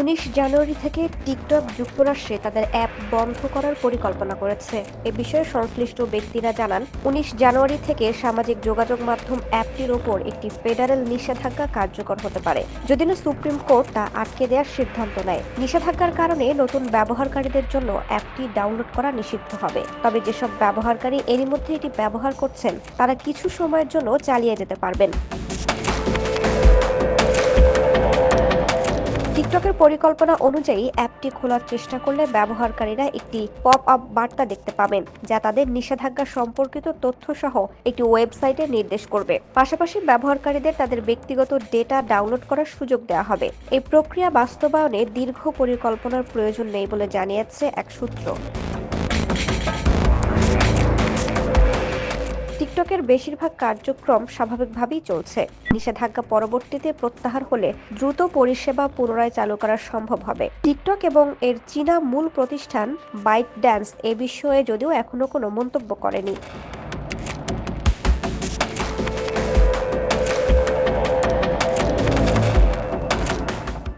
উনিশ জানুয়ারি থেকে টিকটক যুক্তরাষ্ট্রে তাদের অ্যাপ বন্ধ করার পরিকল্পনা করেছে। এ বিষয়ে সংশ্লিষ্ট ব্যক্তিরা জানান, উনিশ জানুয়ারি থেকে সামাজিক যোগাযোগ মাধ্যম অ্যাপটির ওপর একটি ফেডারেল নিষেধাজ্ঞা কার্যকর হতে পারে। যদি না সুপ্রিম কোর্ট তা আটকে দেওয়ার সিদ্ধান্ত নেয়। নিষেধাজ্ঞার কারণে নতুন ব্যবহারকারীদের জন্য অ্যাপটি ডাউনলোড করা নিষিদ্ধ হবে। তবে যেসব ব্যবহারকারী এরই মধ্যে এটি ব্যবহার করছেন, তারা কিছু সময়ের জন্য চালিয়ে যেতে পারবেন। টিকটকের পরিকল্পনা অনুযায়ী অ্যাপটি খোলার চেষ্টা করলে ব্যবহারকারীরা একটি পপ আপ বার্তা দেখতে পাবেন, যা তাদের নিষেধাজ্ঞা সম্পর্কিত তথ্য সহ একটি ওয়েবসাইটে নির্দেশ করবে। পাশাপাশি ব্যবহারকারীদের তাদের ব্যক্তিগত ডেটা ডাউনলোড করার সুযোগ দেওয়া হবে। এই প্রক্রিয়া বাস্তবায়নে দীর্ঘ পরিকল্পনার প্রয়োজন নেই বলে জানিয়েছে এক সূত্র। টিকটকের বেশিরভাগ কার্যক্রম স্বাভাবিকভাবেই চলছে। নিষেধাজ্ঞা পরবর্তীতে প্রত্যাহার হলে দ্রুত পরিষেবা পুনরায় চালু করা সম্ভব হবে। টিকটক এবং এর চীনা মূল প্রতিষ্ঠান বাইট ড্যান্স এ বিষয়ে যদিও এখনও কোনো মন্তব্য করেনি।